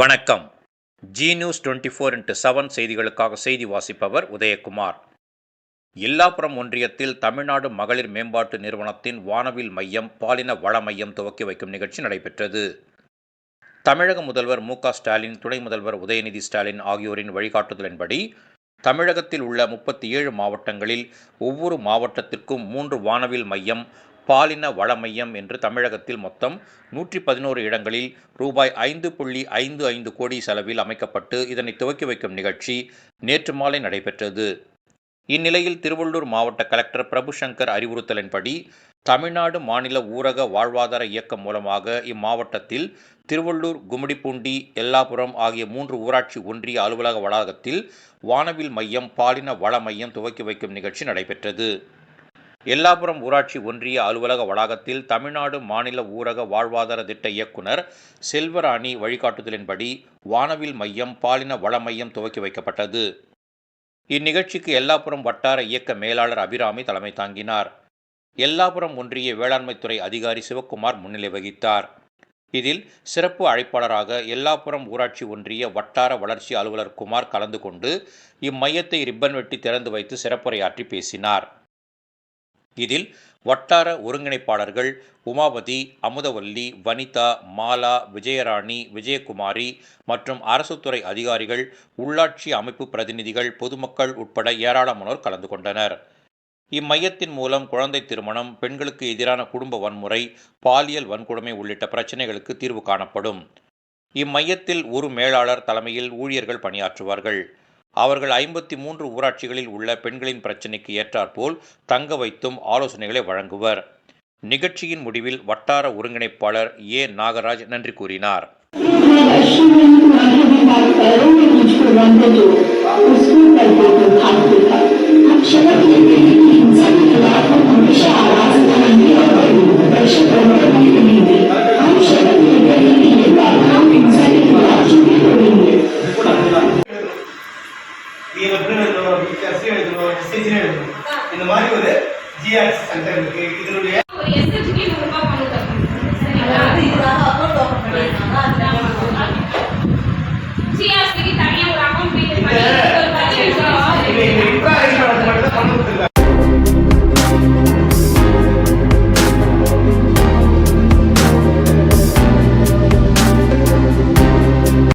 வணக்கம். Zee news twenty four into seven செய்திகளுக்காக செய்தி வாசிப்பவர் உதயகுமார். எல்லாப்புறம் ஒன்றியத்தில் தமிழ்நாடு மகளிர் மேம்பாட்டு நிறுவனத்தின் வானவில் மையம் பாலின வள மையம் துவக்கி வைக்கும் நிகழ்ச்சி நடைபெற்றது. தமிழக முதல்வர் மு க ஸ்டாலின் துணை முதல்வர் உதயநிதி ஸ்டாலின் ஆகியோரின் வழிகாட்டுதலின்படி தமிழகத்தில் உள்ள முப்பத்தி ஏழு மாவட்டங்களில் ஒவ்வொரு மாவட்டத்திற்கும் மூன்று வானவில் மையம் பாலின வள மையம் என்று தமிழகத்தில் மொத்தம் நூற்றி பதினோரு இடங்களில் ரூபாய் ஐந்து புள்ளி ஐந்து ஐந்து கோடி செலவில் அமைக்கப்பட்டு இதனை துவக்கி வைக்கும் நிகழ்ச்சி நேற்று மாலை நடைபெற்றது. இந்நிலையில் திருவள்ளூர் மாவட்ட கலெக்டர் பிரபுசங்கர் அறிவுறுத்தலின்படி தமிழ்நாடு மாநில ஊரக வாழ்வாதார இயக்கம் மூலமாக இம்மாவட்டத்தில் திருவள்ளூர் கும்மிடிப்பூண்டி எல்லாபுரம் ஆகிய மூன்று ஊராட்சி ஒன்றிய அலுவலக வளாகத்தில் வானவில் மையம் பாலின வள மையம் துவக்கி வைக்கும் நிகழ்ச்சி நடைபெற்றது. எல்லாபுரம் ஊராட்சி ஒன்றிய அலுவலக வளாகத்தில் தமிழ்நாடு மாநில ஊரக வாழ்வாதார திட்ட இயக்குனர் செல்வராணி வழிகாட்டுதலின்படி வானவில் மையம் பாலின வள மையம் துவக்கி வைக்கப்பட்டது. இந்நிகழ்ச்சிக்கு எல்லாபுரம் வட்டார இயக்க மேலாளர் அபிராமி தலைமை தாங்கினார். எல்லாபுரம் ஒன்றிய வேளாண்மைத்துறை அதிகாரி சிவக்குமார் முன்னிலை வகித்தார். இதில் சிறப்பு அழைப்பாளராக எல்லாபுரம் ஊராட்சி ஒன்றிய வட்டார வளர்ச்சி அலுவலர் குமார் கலந்து கொண்டு இம்மையத்தை ரிப்பன் வெட்டி திறந்து வைத்து சிறப்புரையாற்றி பேசினார். இதில் வட்டார ஒருங்கிணைப்பாளர்கள் உமாபதி அமுதவல்லி வனிதா மாலா விஜயராணி விஜயகுமாரி மற்றும் அரசுத்துறை அதிகாரிகள் உள்ளாட்சி அமைப்பு பிரதிநிதிகள் பொதுமக்கள் உட்பட ஏராளமானோர் கலந்து கொண்டனர். இம்மையத்தின் மூலம் குழந்தை திருமணம் பெண்களுக்கு எதிரான குடும்ப வன்முறை பாலியல் வன்கொடுமை உள்ளிட்ட பிரச்சினைகளுக்கு தீர்வு காணப்படும். இம்மையத்தில் ஒரு மேலாளர் தலைமையில் ஊழியர்கள் பணியாற்றுவார்கள். அவர்கள் ஐம்பத்தி மூன்று ஊராட்சிகளில் உள்ள பெண்களின் பிரச்சினைக்கு ஏற்றாற்போல் தங்க வைத்தும் ஆலோசனைகளை வழங்குவர். நிகழ்ச்சியின் முடிவில் வட்டார ஒருங்கிணைப்பாளர் ஏ. நாகராஜ் நன்றி கூறினார். செஞ்சு இந்த மாதிரி ஒரு ஜி ஜிஆர்எஸ் சென்டர் இருக்கு. இதனுடைய தனியாக ஒரு அக்கௌண்ட்